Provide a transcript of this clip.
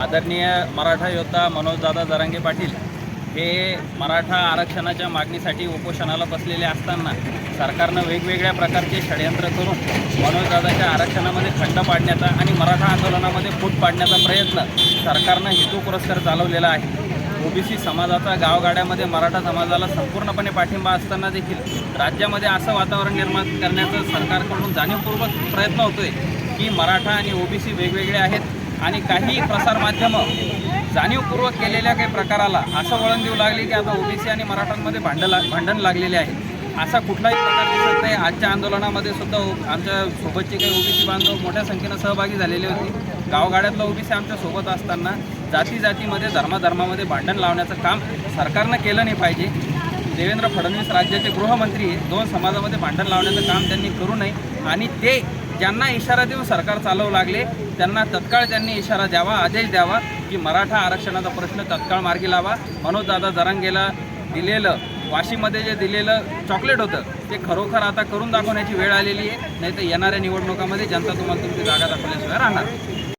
आदरणीय मराठा योद्धा मनोजदादा जरांगे पाटील हे मराठा आरक्षणाच्या मागणीसाठी उपोषणाला बसलेले असताना सरकारनं वेगवेगळ्या प्रकारचे षडयंत्र करून मनोजदादाच्या आरक्षणामध्ये खंड पाडण्याचा आणि मराठा आंदोलनामध्ये फूट पाडण्याचा प्रयत्न सरकारनं हेतुपुरस्कर चालवलेला आहे. ओबीसी समाजाचा गावगाड्यामध्ये मराठा समाजाला संपूर्णपणे पाठिंबा असताना देखील राज्यामध्ये असं वातावरण निर्माण करण्याचा सरकारकडून जाणीवपूर्वक प्रयत्न होतोय की मराठा आणि ओबीसी वेगवेगळे आहेत. आणि काही प्रसारमाध्यमं जाणीवपूर्वक केलेल्या काही प्रकाराला असं वळण देऊ लागले की आता ओबीसी आणि मराठांमध्ये भांडण ला भांडण लागलेले आहे. असा कुठलाही प्रकार दिसत नाही. आजच्या आंदोलनामध्ये सुद्धा आमच्या सोबतचे काही ओबीसी बांधव मोठ्या संख्येनं सहभागी झालेले होते. गावगाड्यातलं ओबीसी आमच्यासोबत असताना जाती जातीमध्ये धर्माधर्मामध्ये भांडण लावण्याचं काम सरकारनं केलं नाही पाहिजे. देवेंद्र फडणवीस राज्याचे गृहमंत्री दोन समाजामध्ये भांडण लावण्याचं काम त्यांनी करू नये. आणि ते ज्यांना इशारा देऊन सरकार चालवू लागले त्यांना तत्काळ त्यांनी इशारा द्यावा आदेश द्यावा की मराठा आरक्षणाचा प्रश्न तत्काळ मार्गी लावा. मनोजदादा जरांगेला दिलेलं वाशीमध्ये जे दिलेलं चॉकलेट होतं ते खरोखर आता करून दाखवण्याची वेळ आलेली आहे. नाही तर येणाऱ्या निवडणुकामध्ये जनता तुम्हाला तुमची जागा दाखवल्याशिवाय राहणार.